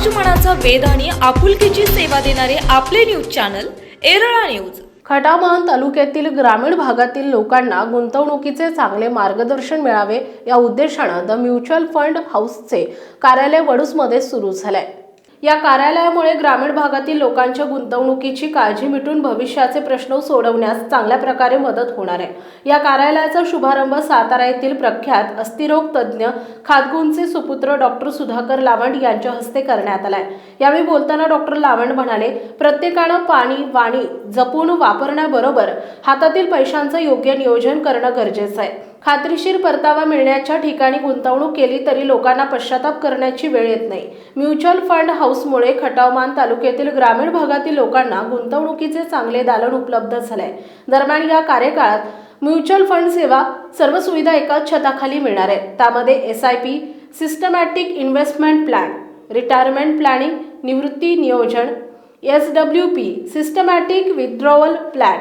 समाजमनाचा वेद आणि आपुलकीची सेवा देणारे आपले न्यूज चॅनल एरळा न्यूज. खटामहान तालुक्यातील ग्रामीण भागातील लोकांना गुंतवणुकीचे चांगले मार्गदर्शन मिळावे या उद्देशानं द म्युच्युअल फंड हाऊसचे कार्यालय वडूसमध्ये सुरू झालंय. या कार्यालयामुळे ग्रामीण भागातील लोकांच्या गुंतवणुकीची काळजी मिटून भविष्याचे प्रश्न सोडवण्यास चांगल्या प्रकारे मदत होणार आहे. या कार्यालयाचा शुभारंभ सातारा येथील प्रख्यात अस्थिरोग तज्ज्ञ खातगुंचे सुपुत्र डॉक्टर सुधाकर लावंड यांच्या हस्ते करण्यात आलाय. यावेळी बोलताना डॉक्टर लावंड म्हणाले प्रत्येकानं पाणी वाणी जपून वापरण्याबरोबर हातातील पैशांचं योग्य नियोजन करणं गरजेचं आहे. खात्रीशीर परतावा मिळण्याच्या ठिकाणी गुंतवणूक केली तरी लोकांना पश्चाताप करण्याची वेळ येत नाही. म्युच्युअल फंड हाऊसमुळे खटावमान तालुक्यातील ग्रामीण भागातील लोकांना गुंतवणुकीचे चांगले दालन उपलब्ध झाले दरम्यान या कार्यकाळात म्युच्युअल फंड सेवा सर्व सुविधा एकाच छताखाली मिळणार आहेत. त्यामध्ये S I P systematic investment plan retirement planning निवृत्ती नियोजन S W P systematic withdrawal plan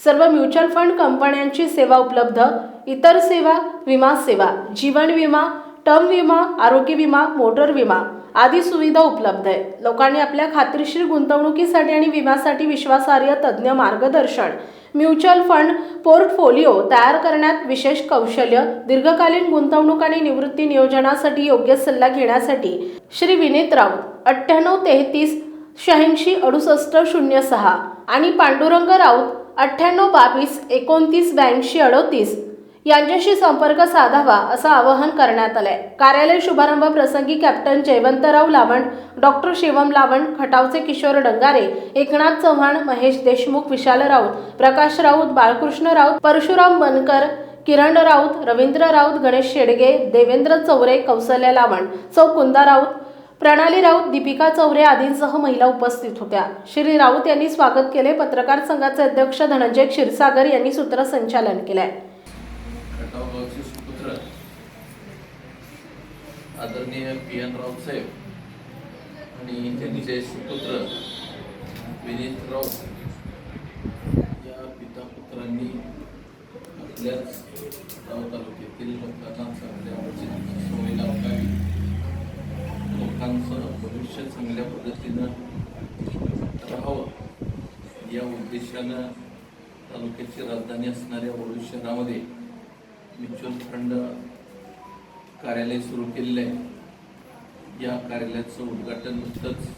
सर्व म्युच्युअल फंड कंपन्यांची सेवा उपलब्ध इतर सेवा विमा सेवा जीवन विमा टर्म विमा आरोग्य विमा मोटर विमा आदी सुविधा उपलब्ध आहेत. लोकांनी आपल्या खात्रीशीर गुंतवणुकीसाठी आणि विम्यासाठी विश्वासार्ह तज्ज्ञ मार्गदर्शन म्युच्युअल फंड पोर्टफोलिओ तयार करण्यात विशेष कौशल्य दीर्घकालीन गुंतवणूक आणि निवृत्ती नियोजनासाठी योग्य सल्ला घेण्यासाठी श्री विनीत राऊत अठ्ठ्याण्णव तेहतीस शहाऐंशी अडुसष्ट शून्य सहा आणि पांडुरंग राऊत अठ्ठ्याण्णव बावीस एकोणतीस ब्याऐंशी अडोतीस यांच्याशी संपर्क साधावा असं आवाहन करण्यात आलंय. कार्यालय शुभारंभ प्रसंगी कॅप्टन जयवंतराव लावण डॉक्टर शिवम लावण खटावचे किशोर डंगारे एकनाथ चव्हाण महेश देशमुख विशाल राऊत प्रकाश राऊत बाळकृष्ण राऊत परशुराम बनकर किरण राऊत रवींद्र राऊत गणेश शेडगे देवेंद्र चौरे कौसल्य लावण चौकुंदा राऊत प्रणाली राऊत दीपिका चौरे आदींसह महिला उपस्थित होत्या. श्री राऊत यांनी स्वागत केले. पत्रकार संघाचे अध्यक्ष धनंजय क्षीरसागर यांनी सूत्रसंचालन केलंय. खटावगावचे आदरणीय पी एन राऊत साहेब आणि त्यांचे सुपुत्र विनीत राऊत या पिता पुत्रांनी आपल्याच गाव तालुक्यातील लोकांना लोकांचं चांगल्या पद्धतीनं राहावं. या उद्देशानं तालुक्याची राजधानी असणाऱ्या वडू शहरामध्ये म्युच्युअल फंड कार्यालय सुरू केलेलं आहे. या कार्यालयाचं उद्घाटन नुकतंच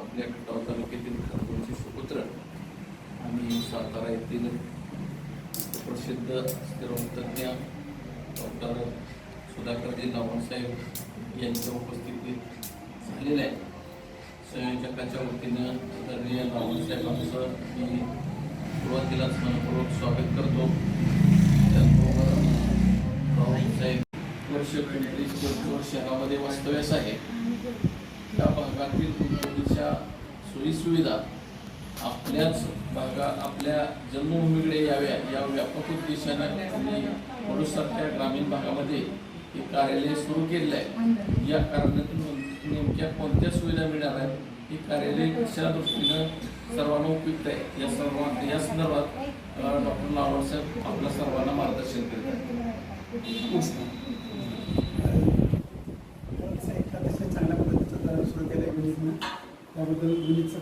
आपल्या खटाव तालुक्यातील खारगोळचे सुपुत्र आणि सातारा येथील प्रसिद्ध स्थिरोगतज्ञ डॉक्टर सुधाकरजी लावणसाहेब यांच्या उपस्थितीत झालेलं आहे. संयोजकाच्या वतीनं आदरणीय लावणसाहेबांचं मी सुरुवातीलाच मनपूर्वक स्वागत करतो. त्याचबरोबर राऊतसाहेब वर्ष पंचवीस वर्ष शहरामध्ये वास्तव्यास आहे. त्या भागातील गुंतवणुकीच्या सोयीसुविधा आपल्याच भागा आपल्या जन्मभूमीकडे याव्या या व्यापक उद्देशानं आणि वडूसारख्या ग्रामीण भागामध्ये हे कार्यालय सुरू केलेलं आहे या कार्यालयातून नेमक्या कोणत्या सुविधा मिळणार आहेत? हे कार्यालय कशा दृष्टीनं सर्वांना उपयुक्त आहे? या सर्व या संदर्भात डॉक्टर लावड साहेब आपल्या सर्वांना मार्गदर्शन करत आहेत चांगल्या पद्धतीचं सुरू केलं आहे विनीतनं त्याबद्दल विनीतचं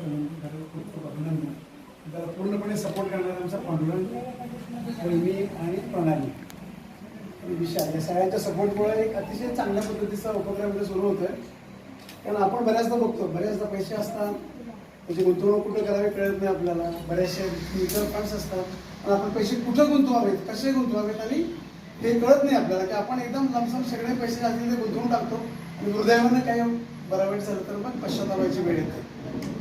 खूप खूप अभिनंदन त्याला पूर्णपणे सपोर्ट करणारा आमचा पांडुरंग मी आणि प्रणाली दिशा या सगळ्यांच्या सपोर्टमुळे एक अतिशय चांगल्या पद्धतीचा उपक्रम इथे सुरू होतोय. कारण आपण बऱ्याचदा बघतो बऱ्याचदा पैसे असतात त्याची गुंतवणूक कुठं करावी कळत नाही आपल्याला. बऱ्याचशा म्युच्युअल फंड्स असतात. आणि आपण पैसे कुठं गुंतवावेत कसे गुंतवावेत आणि ते कळत नाही आपल्याला. की आपण एकदम लमसम सगळे पैसे असतील ते गुंतवून टाकतो. आणि दुर्दैवानं काही बरं वाईट झालं तर मग पश्चातापाची वेळ येते.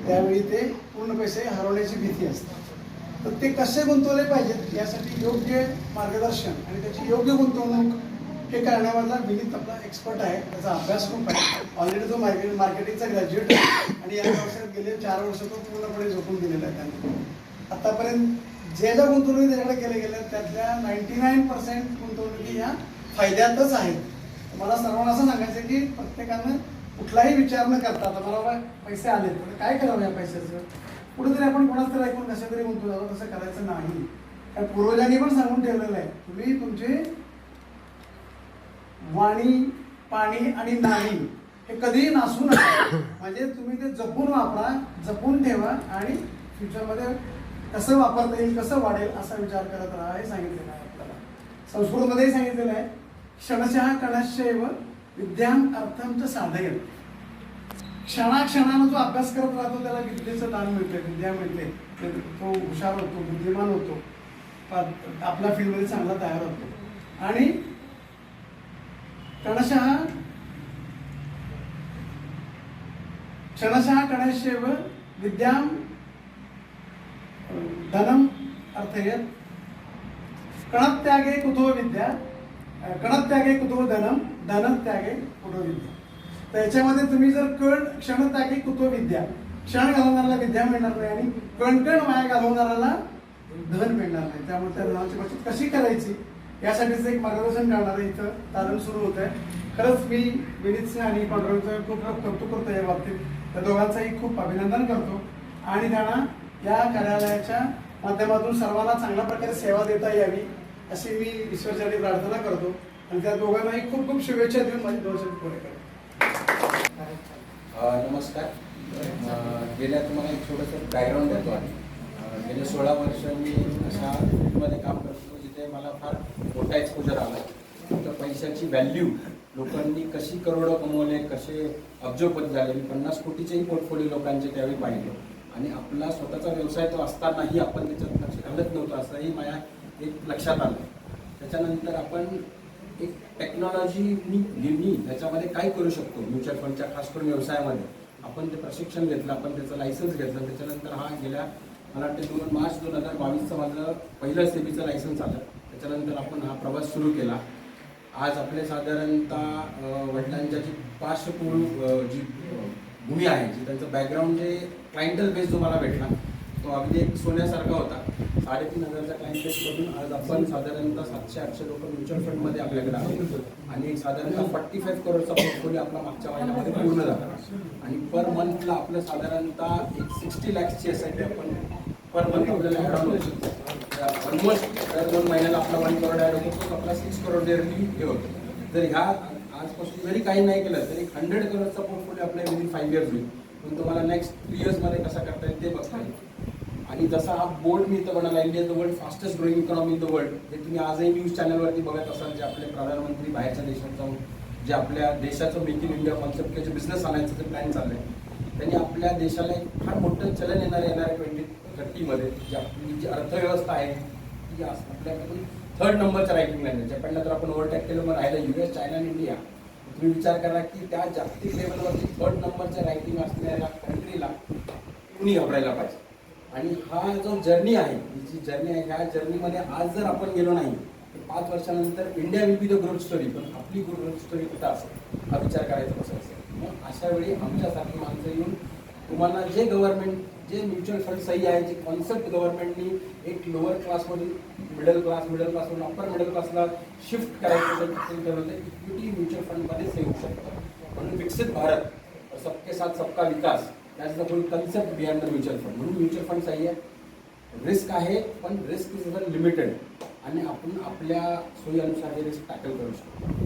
त्यावेळी ते पूर्ण पैसे हरवण्याची भीती असते. तर ते कसे गुंतवले पाहिजेत यासाठी योग्य मार्गदर्शन आणि त्याची योग्य गुंतवणूक हे करण्यामधला विनीत आपला एक्सपर्ट आहे. त्याचा अभ्यास खूप आहे. ऑलरेडी तो मार्केट मार्केटिंगचा ग्रॅज्युएट आहे. आणि या व्यवसायात गेले चार वर्ष तो पूर्णपणे झोपून दिलेला आहे त्यांनी. आतापर्यंत जे ज्या गुंतवणुकी त्याच्याकडे केल्या गेल्या त्यातल्या नाईन्टी नाईन पर्सेंट गुंतवणुकी ह्या फायद्यातच आहेत. मला सर्वांना असं सांगायचं की प्रत्येकानं कुठलाही विचार न करता आता मला पैसे आले तर काय करावं या पैशाचं? कुठेतरी आपण कोणाच तरी ऐकून कशा तरी गुंतवलं तसं करायचं नाही. कारण पूर्वजांनी पण सांगून ठेवलेलं आहे तुम्ही तुमचे वाणी पाणी आणि नाणी हे कधीही नासू नका. म्हणजे तुम्ही ते जपून वापरा जपून ठेवा आणि फ्युचरमध्ये कसं वापरता येईल कसं वाढेल असा विचार करत राहा हे सांगितलेलं आहे आपल्याला. संस्कृतमध्येही सांगितलेलं आहे क्षणशः कणशैव विद्याम अर्थांचं साधयन. क्षणाक्षणानं जो अभ्यास करत राहतो त्याला विद्येचं दान मिळते विद्या मिळते. तो हुशार होतो बुद्धिमान होतो. आपल्या फील्डमध्ये चांगला तयार होतो. आणि कणशः क्षणशः कणशेव विद्याम धनम अर्थयत. कणत्यागे कुतो विद्या कणत्यागे कुतो धनम धनत्यागे कुतो विद्या. तर याच्यामध्ये तुम्ही जर कण क्षणत्यागे कुतो विद्या. क्षण घालवणाऱ्याला विद्या मिळणार नाही आणि कणकण माया घालवणाऱ्याला धन मिळणार नाही. त्यामुळे त्या धनाची बचत कशी करायची? यासाठीच एक मार्गदर्शन करणार आहे इथं. तारण सुरू होत आहे. खरंच मी विनीत सिंह आणि पांडुरंगचं खूप खूप कौतुक करतो या बाबतीत. त्या दोघांचंही खूप अभिनंदन करतो. आणि त्यांना या कार्यालयाच्या माध्यमातून सर्वांना चांगल्या प्रकारे सेवा देता यावी अशी मी ईश्वरचरणी प्रार्थना करतो. आणि त्या दोघांनाही खूप खूप शुभेच्छा देऊन माझी दोन शब्द करतो नमस्कार. गेल्या तुम्हाला एक छोटंसं बॅकग्राऊंड देतो आहे गेले सोळा वर्ष मी अशा फील्डमध्ये काम करतो जिथे मला फार मोठा एक्सपोजर आला. तर पैशाची व्हॅल्यू लोकांनी कशी करोडं कमवले कसे अब्जोपती झाले मी पन्नास कोटीचेही पोर्टफोलिओ लोकांचे त्यावेळी पाहिले. आणि आपला स्वतःचा व्यवसाय तो असतानाही आपण त्याच्यात लक्ष घालत नव्हतो असंही माझ्या एक लक्षात आलं. त्याच्यानंतर आपण एक टेक्नॉलॉजी मी मी त्याच्यामध्ये काय करू शकतो. म्युच्युअल फंडच्या खास करून व्यवसायामध्ये. आपण ते प्रशिक्षण घेतलं आपण त्याचं लायसन्स घेतलं त्याच्यानंतर हा गेल्या मला वाटतं दोन मार्च दोन हजार बावीसचं माझं पहिलं सेबीचं लायसन्स आलं त्याच्यानंतर आपण हा प्रवास सुरू केला. आज आपले साधारणतः वडिलांच्या जी पार्श्वपूर्व जी भूमी आहे जी त्यांचं बॅकग्राऊंड जे क्लायंटल बेस जो मला भेटला तो अगदी एक सोन्यासारखा होता. साडेतीन हजारच्या काही बेसमधून आज आपण साधारणतः सातशे आठशे लोक म्युच्युअल फंडमध्ये आपल्याकडे आहोत. आणि साधारणतः फॉर्टी फाईव्ह करोडचा पोर्टफोलिओ आपला मागच्या महिन्यामध्ये पूर्ण झाला. आणि पर मंथला आपलं साधारणतः एक सिक्स्टी लॅक्सची एस आय पी आपण पर मंथ आपल्याला ॲड ऑन होतो ऑलमोस्ट दर दोन महिन्याला आपला वन करोड ॲड होतो आपला सिक्स करोड इयरली हे होतो. तर ह्या आजपासून जरी काही नाही केलं तरी हंड्रेड करोडचा पोर्टफोलिओ आपल्या विदिन फाईव्ह इयर्स होईल. पण तुम्हाला नेक्स्ट थ्री इयर्समध्ये कसा करता येईल ते बघता येईल. आणि जसा हा बोर्ड मी इथं बनवला India the world fastest growing economy in the world हे तुम्ही आजही न्यूज चॅनलवरती बघत असाल जे आपले प्रधानमंत्री बाहेरच्या देशात जाऊन जे आपल्या देशाचं मेक इन इंडिया कॉन्सेप्ट किंवा जे बिझनेस आणायचं ते प्लॅन चाललं आहे त्यांनी आपल्या देशाला एक फार मोठं चलन येणार येणार ट्वेंटी थर्टीमध्ये जी आपली जी अर्थव्यवस्था आहे ती आपल्याकडून थर्ड नंबरच्या रँकिंगला आहे जपानला जर आपण ओव्हरटॅक केलं मग राहिलं युएस चायना आणि इंडिया तुम्ही विचार करा की त्या जागतिक लेवलवरती थर्ड नंबरच्या रँकिंग असलेल्या कंट्रीला कुणी घाबरायला पाहिजे? आणि हा जो जर्नी आहे ही जी जर्नी आहे ह्या जर्नीमध्ये आज जर आपण गेलो नाही तर पाच वर्षानंतर India will be the growth story पण आपली ग्रोथ स्टोरी कुठं असेल? हा विचार करायचा कसं असेल. मग अशा वेळी आमच्यासारखी माणसं येऊन तुम्हाला जे गव्हर्नमेंट जे म्युच्युअल फंड सही आहे जे कॉन्सेप्ट गव्हर्नमेंटनी एक लोअर क्लासमधून मिडल क्लास मिडल क्लासमधून अप्पर मिडल क्लासला शिफ्ट करायचं असेल तर इक्विटी म्युच्युअल फंडमध्येच येऊ शकतं. म्हणून विकसित भारत सबके साथ सबका विकास. That's the full concept behind the mutual fund म्हणून म्युच्युअल फंड सही आहे. रिस्क आहे पण रिस्क इज व्हेरी लिमिटेड आणि आपण आपल्या सोयीनुसार हे रिस्क टॅकल करू शकतो.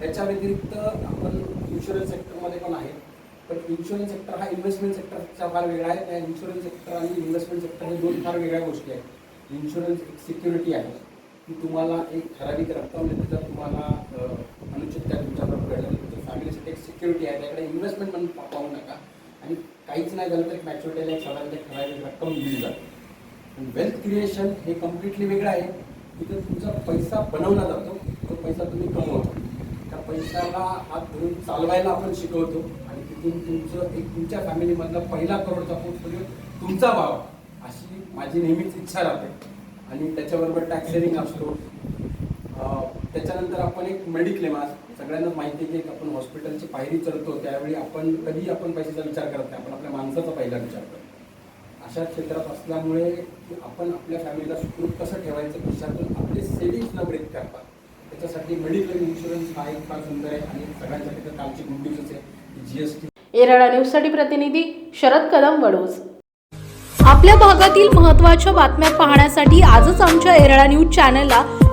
त्याच्या व्यतिरिक्त आपण इन्शुरन्स सेक्टरमध्ये पण आहे. पण इन्शुरन्स सेक्टर हा इन्व्हेस्टमेंट सेक्टरचा फार वेगळा आहे. त्या इन्शुरन्स सेक्टर आणि इन्व्हेस्टमेंट सेक्टर हे दोन फार वेगळ्या गोष्टी आहेत. इन्शुरन्स एक सिक्युरिटी आहे. की तुम्हाला एक ठराविक रक्कम देते तर तुम्हाला अनुचित त्या तुमच्याबरोबर घडलं तुमच्या फॅमिलीसाठी एक सिक्युरिटी आहे. त्याकडे इन्व्हेस्टमेंट पण पाहू नका. आणि काहीच नाही झालं तर एक मॅच्युरिटीला एक साधारणतः ठराविक रक्कम दिली जाते. पण वेल्थ क्रिएशन हे कम्प्लिटली वेगळं आहे. तिथे तुमचा पैसा बनवला जातो तो पैसा तुम्ही कमवतो. त्या पैशाला हात धरून चालवायला आपण शिकवतो आणि तिथून तुमचं एक तुमच्या फॅमिलीमधला पहिला करोडचा पोर्टफोलिओ तुमचा व्हावा अशी माझी नेहमीच इच्छा राहते. आणि त्याच्याबरोबर टॅक्स सेविंग असतो. त्याच्यानंतर आपण एक मेडिक्लेम आज सगळ्यांनाच माहिती आहे की एक आपण हॉस्पिटलची पायरी चढतो त्यावेळी आपण कधी आपण पैशाचा विचार करत नाही आपण आपल्या माणसाचा पहिला विचार करतो. अशा क्षेत्रात असल्यामुळे की आपण आपल्या फॅमिलीला सुखरूप कसं ठेवायचं विचारातून आपले सेविंग्स न ब्रेक करतात त्याच्यासाठी मेडिक्लेम इन्शुरन्स हा एक फार सुंदर आहे आणि सगळ्यांसाठी तर कालची गुड न्यूजच आहे जीएसटी येरळा न्यूजसाठी प्रतिनिधी शरद कदम वडूज आपल्या भागातील महत्त्वाच्या बातम्या पाहण्यासाठी आजच आमच्या एरळा न्यूज चॅनलला